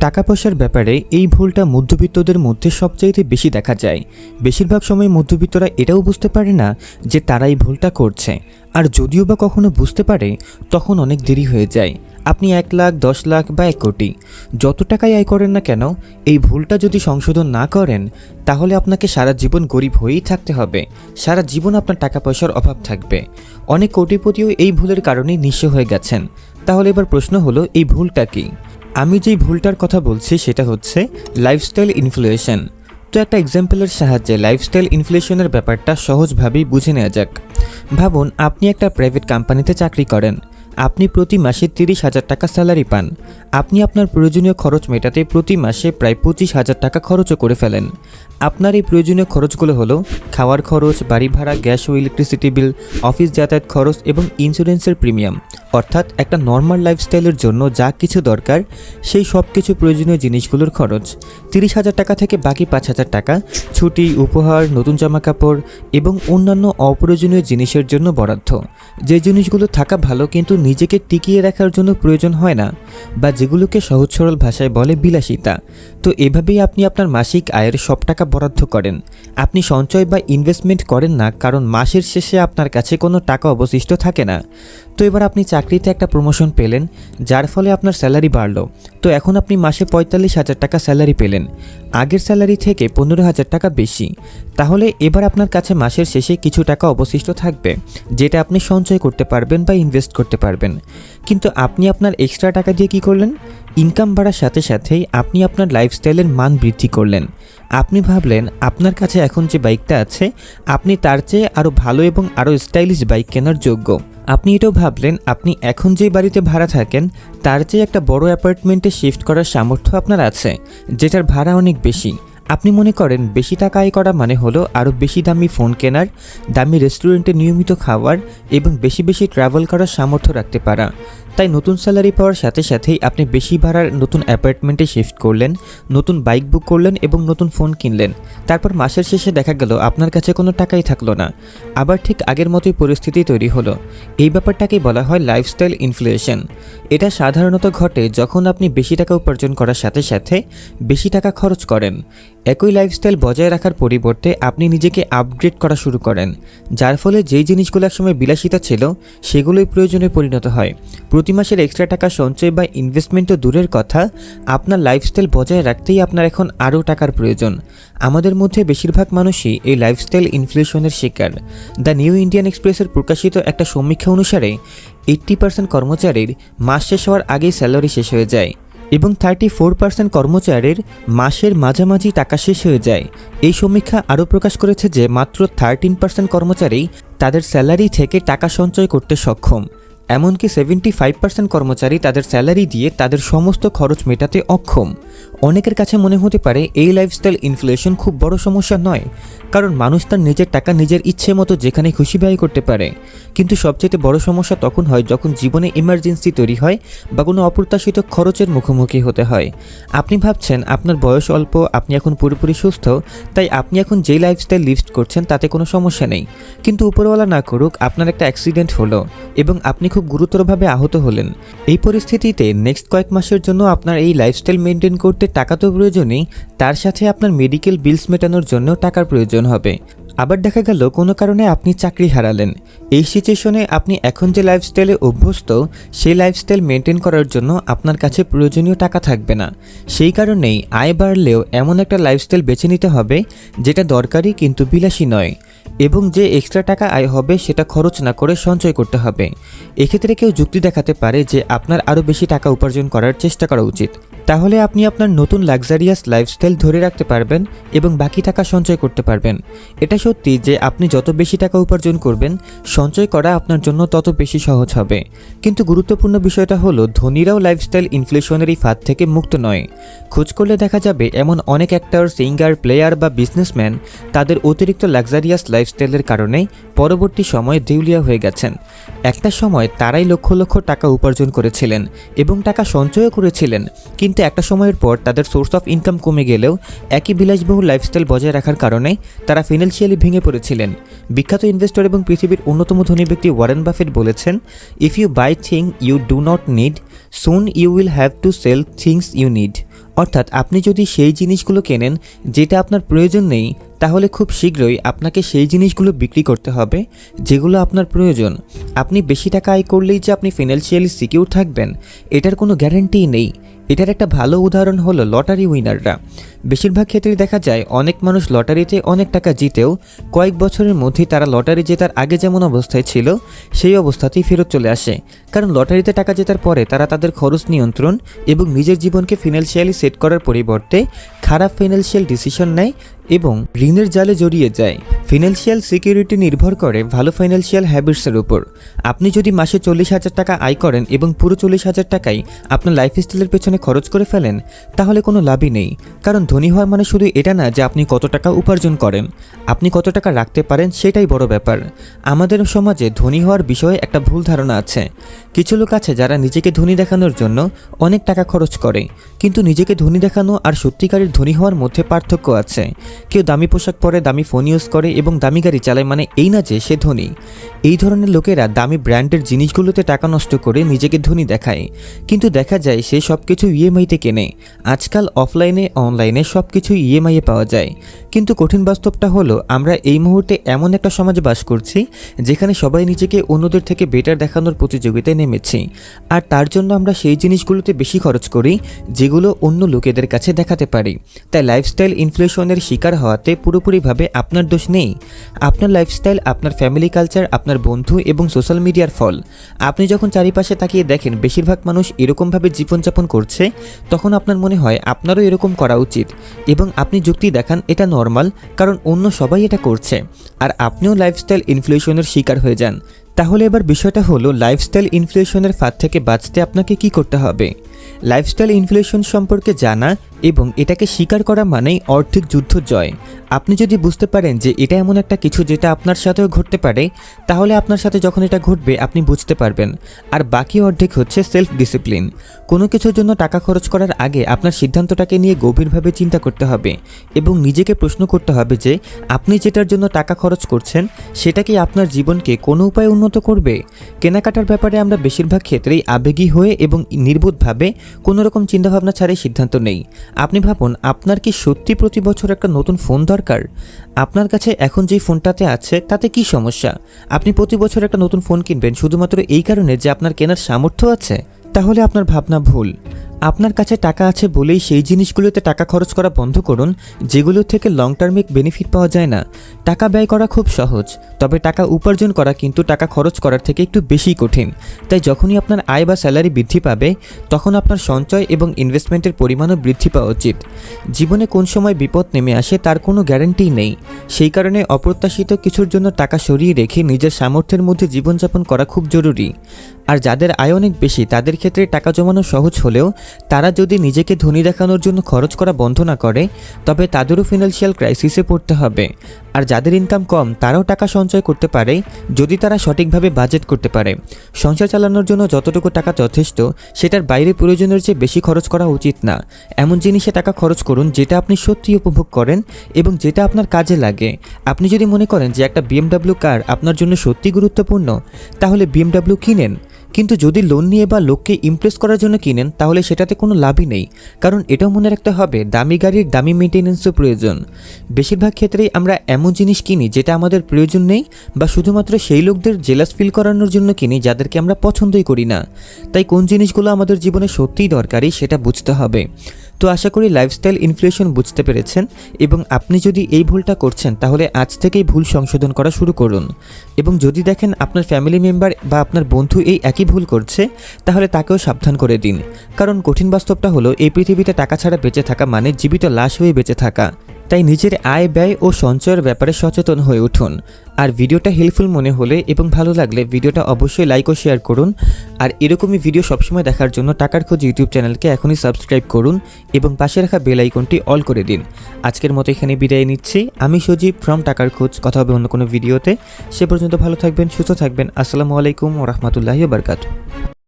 টাকা পয়সার ব্যাপারে এই ভুলটা মধ্যবিত্তদের মধ্যে সবচাইতে বেশি দেখা যায়। বেশিরভাগ সময় মধ্যবিত্তরা এটাও বুঝতে পারে না যে তারা এই ভুলটা করছে। আর যদিও বা কখনো বুঝতে পারে, তখন অনেক দেরি হয়ে যায়। আপনি এক লাখ, দশ লাখ বা এক কোটি, যত টাকাই আয় করেন না কেন, এই ভুলটা যদি সংশোধন না করেন, তাহলে আপনাকে সারা জীবন গরিব হয়েই থাকতে হবে। সারা জীবন আপনার টাকা পয়সার অভাব থাকবে। অনেক কোটিপতিও এই ভুলের কারণেই নিঃস্ব হয়ে গেছেন। তাহলে এবার প্রশ্ন হলো, এই ভুলটা কী? আমি যেই ভুলটার কথা বলছি সেটা হচ্ছে লাইফস্টাইল ইনফ্লুয়েশন তো একটা এক্সাম্পলের সাহায্যে লাইফস্টাইল ইনফ্লেশনের ব্যাপারটা সহজভাবেই বুঝে নেওয়া যাক। ভাবুন, আপনি একটা প্রাইভেট কোম্পানিতে চাকরি করেন। আপনি প্রতি মাসে তিরিশ হাজার টাকা স্যালারি পান। আপনি আপনার প্রয়োজনীয় খরচ মেটাতে প্রতি মাসে প্রায় পঁচিশ হাজার টাকা খরচও করে ফেলেন। আপনার এই প্রয়োজনীয় খরচগুলো হলো খাওয়ার খরচ, বাড়ি ভাড়া, গ্যাস ও ইলেকট্রিসিটি বিল অফিস যাতায়াত খরচ এবং ইন্স্যুরেন্সের প্রিমিয়াম অর্থাৎ একটা নর্মাল লাইফস্টাইলের জন্য যা কিছু দরকার, সেই সব কিছু প্রয়োজনীয় জিনিসগুলোর খরচ। তিরিশ হাজার টাকা থেকে বাকি পাঁচ হাজার টাকা ছুটি, উপহার, নতুন জামা কাপড় এবং অন্যান্য অপ্রয়োজনীয় জিনিসের জন্য বরাদ্দ। যে জিনিসগুলো থাকা ভালো কিন্তু নিজেকে টিকিয়ে রাখার জন্য প্রয়োজন হয় না বা যেগুলোকে সহজ সরল ভাষায় বলে বিলাসিতা। তো এভাবেই আপনি আপনার মাসিক আয়ের সব টাকা বরাদ্দ করেন। আপনি সঞ্চয় বা ইনভেস্টমেন্ট করেন না, কারণ মাসের শেষে আপনার কাছে কোনো টাকা অবশিষ্ট থাকে না। তো এবার আপনি চাকরিতে একটা প্রমোশন পেলেন, যার ফলে আপনার স্যালারি বাড়লো। তো এখন আপনি মাসে পঁয়তাল্লিশ হাজার টাকা স্যালারি পেলেন। আগের স্যালারি থেকে পনেরো হাজার টাকা বেশি। তাহলে এবার আপনার কাছে মাসের শেষে কিছু টাকা অবশিষ্ট থাকবে, যেটা আপনি সঞ্চয় করতে পারবেন বা ইনভেস্ট করতে পারবেন। কিন্তু আপনি আপনার এক্সট্রা টাকা দিয়ে কি করলেন? ইনকাম বাড়ার সাথে সাথেই আপনি আপনার লাইফস্টাইলের মান বৃদ্ধি করলেন। আপনি ভাবলেন, আপনার কাছে এখন যে বাইকটা আছে, আপনি তার চেয়ে আরও ভালো এবং আরও স্টাইলিশ বাইক কেনার যোগ্য। আপনি এটাও ভাবলেন, আপনি এখন যে বাড়িতে ভাড়া থাকেন, তার চেয়ে একটা বড় অ্যাপার্টমেন্টে শিফট করার সামর্থ্য আপনার আছে, যেটার ভাড়া অনেক বেশি। আপনি মনে করেন, বেশি টাকা আয় করা মানে হলো আরও বেশি দামি ফোন কেনার, দামি রেস্টুরেন্টে নিয়মিত খাওয়ার এবং বেশি বেশি ট্রাভেল করার সামর্থ্য রাখতে পারা। তাই নতুন স্যালারি পাওয়ার সাথে সাথেই আপনি বেশি ভাড়ার নতুন অ্যাপার্টমেন্টে শিফট করলেন, নতুন বাইক বুক করলেন এবং নতুন ফোন কিনলেন। তারপর মাসের শেষে দেখা গেল আপনার কাছে কোনো টাকাই থাকল না। আবার ঠিক আগের মতোই পরিস্থিতি তৈরি হলো। এই ব্যাপারটাকেই বলা হয় লাইফস্টাইল ইনফ্লেশন এটা সাধারণত ঘটে যখন আপনি বেশি টাকা উপার্জন করার সাথে সাথে বেশি টাকা খরচ করেন। একই লাইফস্টাইল বজায় রাখার পরিবর্তে আপনি নিজেকে আপগ্রেড করা শুরু করেন। যার ফলে যেই জিনিসগুলো একসময় বিলাসিতা ছিল, সেগুলোই প্রয়োজনে পরিণত হয়। প্রতি মাসের এক্সট্রা টাকা সঞ্চয় বা ইনভেস্টমেন্ট তো দূরের কথা, আপনার লাইফস্টাইল বজায় রাখতেই আপনার এখন আরও টাকার প্রয়োজন। আমাদের মধ্যে বেশিরভাগ মানুষই এই লাইফস্টাইল ইনফ্লেশনের শিকার। দ্য নিউ ইন্ডিয়ান এক্সপ্রেসের প্রকাশিত একটা সমীক্ষা অনুসারে এইট্টি পার্সেন্ট কর্মচারীর মাস শেষ হওয়ার আগেই স্যালারি শেষ হয়ে যায় এবং থার্টি ফোর পার্সেন্ট কর্মচারীর মাসের মাঝামাঝি টাকা শেষ হয়ে যায়। এই সমীক্ষা আরও প্রকাশ করেছে যে মাত্র থার্টিন পার্সেন্ট কর্মচারী তাদের স্যালারি থেকে টাকা সঞ্চয় করতে সক্ষম। এমনকি সেভেন্টি ফাইভ পার্সেন্ট কর্মচারী তাদের স্যালারি দিয়ে তাদের সমস্ত খরচ মেটাতে অক্ষম। অনেকের কাছে মনে হতে পারে এই লাইফস্টাইল ইনফ্লেশন খুব বড় সমস্যা নয়, কারণ মানুষ তার নিজের টাকা নিজের ইচ্ছে মতো যেখানে খুশি ব্যয় করতে পারে। কিন্তু সবচেয়ে বড় সমস্যা তখন হয় যখন জীবনে ইমার্জেন্সি তৈরি হয় বা কোনো অপ্রত্যাশিত খরচের মুখোমুখি হতে হয়। আপনি ভাবছেন, আপনার বয়স অল্প, আপনি এখন পুরোপুরি সুস্থ, তাই আপনি এখন যেই লাইফস্টাইল লিস্ট করছেন তাতে কোনো সমস্যা নেই। কিন্তু উপরওয়ালা না করুক, আপনার একটা অ্যাক্সিডেন্ট হলো। এবং আপনি খুব গুরুতরভাবে আহত হলেন। এই পরিস্থিতিতে নেক্সট কয়েক মাসের জন্য আপনার এই লাইফস্টাইল মেনটেন করতে টাকা তো প্রয়োজনই, তার সাথে আপনার মেডিকেল বিলস মেটানোর জন্য টাকার প্রয়োজন হবে। আবার দেখা গেল, কোনো কারণে আপনি চাকরি হারালেন। এই সিচুয়েশনে আপনি এখন যে লাইফস্টাইলে অভ্যস্ত, সেই লাইফস্টাইল মেনটেন করার জন্য আপনার কাছে প্রয়োজনীয় টাকা থাকবে না। সেই কারণেই আয় বাড়লেও এমন একটা লাইফস্টাইল বেছে নিতে হবে, যেটা দরকারি কিন্তু বিলাসী নয়। এবং যে এক্সট্রা টাকা আয় হবে সেটা খরচ না করে সঞ্চয় করতে হবে। এক্ষেত্রে কেউ যুক্তি দেখাতে পারে যে আপনার আরও বেশি টাকা উপার্জন করার চেষ্টা করা উচিত। তাহলে আপনি আপনার নতুন লাক্সারিয়াস লাইফস্টাইল ধরে রাখতে পারবেন এবং বাকি টাকা সঞ্চয় করতে পারবেন। এটা সত্যি যে আপনি যত বেশি টাকা উপার্জন করবেন, সঞ্চয় করা আপনার জন্য তত বেশি সহজ হবে। কিন্তু গুরুত্বপূর্ণ বিষয়টা হলো, ধনীরাও লাইফস্টাইল ইনফ্লেশনের ফাঁদ থেকে মুক্ত নয়। খোঁজ করলে দেখা যাবে এমন অনেক অ্যাক্টর সিঙ্গার প্লেয়ার বা বিজনেসম্যান তাদের অতিরিক্ত লাক্সারিয়াস লাইফস্টাইলের কারণে পরবর্তী সময়ে দেউলিয়া হয়ে গেছেন। একটা সময় তারাই লক্ষ লক্ষ টাকা উপার্জন করেছিলেন এবং টাকা সঞ্চয়ও করেছিলেন, কিন্তু একটা সময়ের পর তাদের সোর্স অফ ইনকাম কমে গেলেও একই বিলাসবহুল লাইফস্টাইল বজায় রাখার কারণে তারা ফিনান্সিয়ালি ভেঙে পড়েছিলেন। বিখ্যাত ইনভেস্টর এবং পৃথিবীর অন্যতম ধনী ব্যক্তি ওয়ারেন বাফেট বলেছেন if you buy thing you do not need soon you will have to sell things you need অর্থাৎ আপনি যদি সেই জিনিসগুলো কেনেন যেটা আপনার প্রয়োজন নেই, তাহলে খুব শীঘ্রই আপনাকে সেই জিনিসগুলো বিক্রি করতে হবে যেগুলো আপনার প্রয়োজন। আপনি বেশি টাকা আয় করলেই যে আপনি ফিনান্সিয়ালি সিকিউর থাকবেন, এটার কোনো গ্যারান্টিই নেই। এটার একটা ভালো উদাহরণ হলো লটারি উইনাররা বেশিরভাগ ক্ষেত্রে দেখা যায় অনেক মানুষ লটারিতে অনেক টাকা জিতেও কয়েক বছরের মধ্যেই তারা লটারি জেতার আগে যেমন অবস্থায় ছিল, সেই অবস্থাতেই ফেরত চলে আসে। কারণ লটারিতে টাকা জেতার পরে তারা তাদের খরচ নিয়ন্ত্রণ এবং নিজের জীবনকে ফিনান্সিয়ালি সেট করার পরিবর্তে খারাপ ফিনান্সিয়াল ডিসিশন নেয় এবং ঋণের জালে জড়িয়ে যায়। ফিনান্সিয়াল সিকিউরিটি নির্ভর করে ভালো ফাইন্যান্সিয়াল হ্যাবিটসের উপর। আপনি যদি মাসে চল্লিশ হাজার টাকা আয় করেন এবং পুরো চল্লিশ হাজার টাকাই আপনার লাইফস্টাইলের পেছনে খরচ করে ফেলেন, তাহলে কোনো লাভই নেই। কারণ ধনী হওয়া মানে শুধু এটা না যে আপনি কত টাকা উপার্জন করেন। আপনি কত টাকা রাখতে পারেন সেটাই বড় ব্যাপার। আমাদের সমাজে ধনী হওয়ার বিষয়ে একটা ভুল ধারণা আছে। কিছু লোক আছে যারা নিজেকে ধনী দেখানোর জন্য অনেক টাকা খরচ করে। কিন্তু নিজেকে ধনী দেখানো আর সত্যিকারের ধনী হওয়ার মধ্যে পার্থক্য আছে। কেউ দামি পোশাক পরে, দামি ফোন ইউজ করে এবং দামি গাড়ি চালায় মানে এই না যে সে ধনী। এই ধরনের লোকেরা দামি ব্র্যান্ডের জিনিসগুলোতে টাকা নষ্ট করে নিজেকে ধনী দেখায়। কিন্তু দেখা যায় সে সব কিছু ইএমআইতে কেনে। আজকাল অফলাইনে, অনলাইনে সব কিছু ইএমআইয়ে পাওয়া যায়। কিন্তু কঠিন বাস্তবটা হলো, আমরা এই মুহূর্তে এমন একটা সমাজে বাস করছি, যেখানে সবাই নিজেকে অন্যদের থেকে বেটার দেখানোর প্রতিযোগিতায় নেমেছি। আর তার জন্য আমরা সেই জিনিসগুলোতে বেশি খরচ করি, যেগুলো অন্য লোকেদের কাছে দেখাতে পারি। তাই লাইফস্টাইল ইনফ্লেশনের শিকার হওয়াতে পুরোপুরিভাবে আপনার দোষ নেই। আপনার লাইফস্টাইল আপনার ফ্যামিলি কালচার আপনার বন্ধু এবং সোশ্যাল মিডিয়ার ফল। আপনি যখন চারিপাশে তাকিয়ে দেখেন, বেশিরভাগ মানুষ এরকমভাবে জীবনযাপন করছে, তখন আপনার মনে হয় আপনারও এরকম করা উচিত। এবং আপনি যুক্তি দেখান, এটা নর্মাল কারণ অন্য সবাই এটা করছে। আর আপনিও লাইফস্টাইল ইনফ্লুয়েশনের শিকার হয়ে যান। তাহলে এবার বিষয়টা হলো লাইফস্টাইল ইনফ্লেশনের ফাঁদ থেকে বাঁচতে আপনাকে কি করতে হবে? লাইফস্টাইল ইনফ্লেশন সম্পর্কে জানা এবং এটাকে স্বীকার করা মানেই অর্ধেক যুদ্ধ জয়। আপনি যদি বুঝতে পারেন যে এটা এমন একটা কিছু যেটা আপনার সাথেও ঘটতে পারে, তাহলে আপনার সাথে যখন এটা ঘটবে, আপনি বুঝতে পারবেন। আর বাকি অর্ধেক হচ্ছে সেলফ ডিসিপ্লিন কোনো কিছুর জন্য টাকা খরচ করার আগে আপনার সিদ্ধান্তটাকে নিয়ে গভীরভাবে চিন্তা করতে হবে এবং নিজেকে প্রশ্ন করতে হবে যে, আপনি যেটার জন্য টাকা খরচ করছেন, সেটা কি আপনার জীবনকে কোনো উপায়ে উন্নত করবে? কেনাকাটার ব্যাপারে আমরা বেশিরভাগ ক্ষেত্রেই আবেগী হয়ে এবং নির্বোধভাবে কোনো রকম চিন্তাভাবনা ছাড়াই সিদ্ধান্ত নেই। আপনি ভাবুন, আপনার কি সত্যি প্রতি বছর একটা নতুন ফোন দরকার? আপনার কাছে এখন যেই ফোনটাতে আছে, তাতে কি সমস্যা? আপনি প্রতি বছর একটা নতুন ফোন কিনবেন, শুধুমাত্র এই কারণে যে আপনার কেনার সামর্থ্য আছে? তাহলে আপনার ভাবনা ভুল। আপনার কাছে টাকা আছে বলেই সেই জিনিসগুলোতে টাকা খরচ করা বন্ধ করুন, যেগুলো থেকে লং টার্মে বেনিফিট পাওয়া যায় না। টাকা ব্যয় করা খুব সহজ, তবে টাকা উপার্জন করা কিন্তু টাকা খরচ করার থেকে একটু বেশি কঠিন। তাই যখনই আপনার আয় বা স্যালারি বৃদ্ধি পাবে, তখন আপনার সঞ্চয় এবং ইনভেস্টমেন্টের পরিমাণও বৃদ্ধি পাওয়া উচিত। জীবনে কোন সময় বিপদ নেমে আসে তার কোনো গ্যারান্টি নেই। সেই কারণে অপ্রত্যাশিত কিছুর জন্য টাকা সরিয়ে রেখে নিজের সামর্থ্যের মধ্যে জীবনযাপন করা খুব জরুরি। আর যাদের আয় অনেক বেশি, তাদের ক্ষেত্রে টাকা জমানো সহজ হলেও তারা যদি নিজেকে ধনী দেখানোর জন্য খরচ করা বন্ধ না করে, তবে তাদেরও ফিনান্সিয়াল ক্রাইসিসে পড়তে হবে। আর যাদের ইনকাম কম, তারাও টাকা সঞ্চয় করতে পারে, যদি তারা সঠিকভাবে বাজেট করতে পারে। সংসার চালানোর জন্য যতটুকু টাকা যথেষ্ট, সেটার বাইরে প্রয়োজনের চেয়ে বেশি খরচ করা উচিত না। এমন জিনিসে টাকা খরচ করুন যেটা আপনি সত্যি উপভোগ করেন এবং যেটা আপনার কাজে লাগে। আপনি যদি মনে করেন যে একটা বিএমডাব্লিউ কার আপনার জন্য সত্যি গুরুত্বপূর্ণ, তাহলে বিএমডাব্লিউ কিনেন। কিন্তু যদি লোন নিয়ে বা লোককে ইমপ্রেস করার জন্য কিনেন, তাহলে সেটাতে কোনো লাভই নেই। কারণ এটাও মনে রাখতে হবে, দামি গাড়ির দামি মেনটেন্যান্সও প্রয়োজন। বেশিরভাগ ক্ষেত্রেই আমরা এমন জিনিস কিনি যেটা আমাদের প্রয়োজন নেই বা শুধুমাত্র সেই লোকদের জেলাস ফিল করানোর জন্য কিনি যাদেরকে আমরা পছন্দই করি না। তাই কোন জিনিসগুলো আমাদের জীবনে সত্যিই দরকারি সেটা বুঝতে হবে। তো আশা করি লাইফস্টাইল ইনফ্লেশন বুঝতে পেরেছেন এবং আপনি যদি এই ভুলটা করছেন, তাহলে আজ থেকেই ভুল সংশোধন করা শুরু করুন। এবং যদি দেখেন আপনার ফ্যামিলি মেম্বার বা আপনার বন্ধু এই একই ভুল করছে, তাহলে তাকেও সাবধান করে দিন। কারণ কঠিন বাস্তবটা হলো, এই পৃথিবীতে টাকা ছাড়া বেঁচে থাকা মানে জীবিত লাশ হয়ে বেঁচে থাকা। তাই নিজের আয় ব্যয় ও সঞ্চয়ের ব্যাপারে সচেতন হয়ে উঠুন। আর ভিডিওটা হেল্পফুল মনে হলে এবং ভালো লাগলে ভিডিওটা অবশ্যই লাইক ও শেয়ার করুন। আর এরকমই ভিডিও সবসময় দেখার জন্য টাকার খোঁজ ইউটিউব চ্যানেলকে এখনই সাবস্ক্রাইব করুন এবং পাশে রাখা বেল আইকনটি অল করে দিন। আজকের মতো এখানে বিদায় নিচ্ছি। আমি সজীব ফ্রম টাকার খোঁজ। কথা হবে অন্য কোনো ভিডিওতে সে পর্যন্ত ভালো থাকবেন, সুস্থ থাকবেন। আসসালামু আলাইকুম ও রহমতুল্লাহি বারকাতু